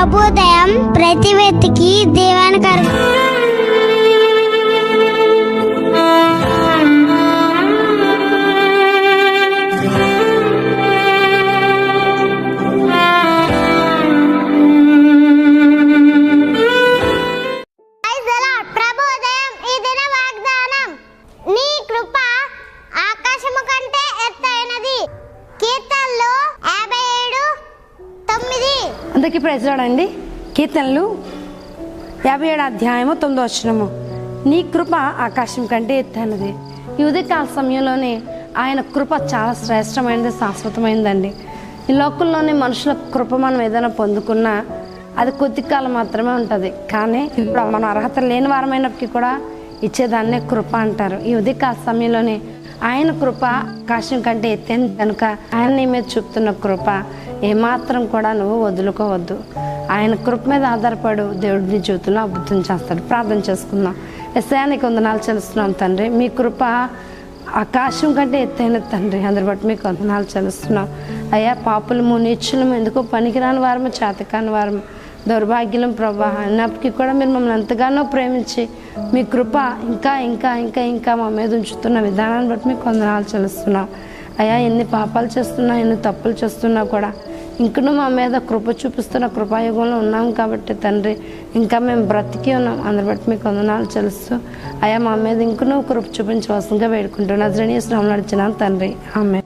ప్రభుదయం ప్రతి అందరికీ ప్రజలాడండి కీర్తనలు యాభై ఏడు అధ్యాయము తొమ్మిదో వచ్చినము నీ కృప ఆకాశం కంటే ఎత్తైనది. ఈ ఉదయకాల సమయంలోనే ఆయన కృప చాలా శ్రేష్టమైనది శాశ్వతమైనదండి ఈ లోకంలోనే మనుషుల కృప మనం ఏదైనా పొందుకున్నా అది కొద్ది కాలం మాత్రమే ఉంటుంది. కానీ ఇప్పుడు మనం అర్హత లేని వారమైనప్పటికీ కూడా ఇచ్చేదాన్నే కృప అంటారు. ఈ ఉదయకాల సమయంలోనే ఆయన కృప ఆకాశం కంటే ఎత్తైన కనుక ఆయన నీ మీద చూపుతున్న కృప ఏమాత్రం కూడా నువ్వు వదులుకోవద్దు. ఆయన కృప మీద ఆధారపడు దేవుడిని జీవితంలో అద్భుతం చేస్తాడు. ప్రార్థన చేసుకుందాం. ఎస్ఐనికి వందనాలు చెల్లిస్తున్నాం తండ్రి. మీ కృప ఆకాశం కంటే ఎత్తైన తండ్రి. అందరి బట్టి మీకు వందనాలు చెల్లిస్తున్నాం. అయ్యా పాపులము నీచులము ఎందుకో పనికిరాని వారము చేతకాని వారము. దౌర్భాగ్యం ప్రభా. అయినప్పటికీ కూడా మీరు మమ్మల్ని ఎంతగానో ప్రేమించి మీ కృప ఇంకా ఇంకా ఇంకా ఇంకా మా మీద ఉంచుతున్న విధానాన్ని బట్టి మీకు కొందనాలు చెల్లిస్తున్నాం. అయ్యా ఎన్ని పాపాలు చేస్తున్నా ఎన్ని తప్పులు చేస్తున్నా కూడా ఇంకనూ మా మీద కృప చూపిస్తున్న కృపాయుగంలో ఉన్నాం కాబట్టి తండ్రి ఇంకా మేము బ్రతికి ఉన్నాం. అందరి బట్టి మీకు వందనాలు చెల్లిస్తూ అయ్యా మా మీద ఇంకనూ కృప చూపించవలసిందిగా వేడుకుంటున్నా. శ్రేణి శ్రమలు నడిచిన తండ్రి. ఆమె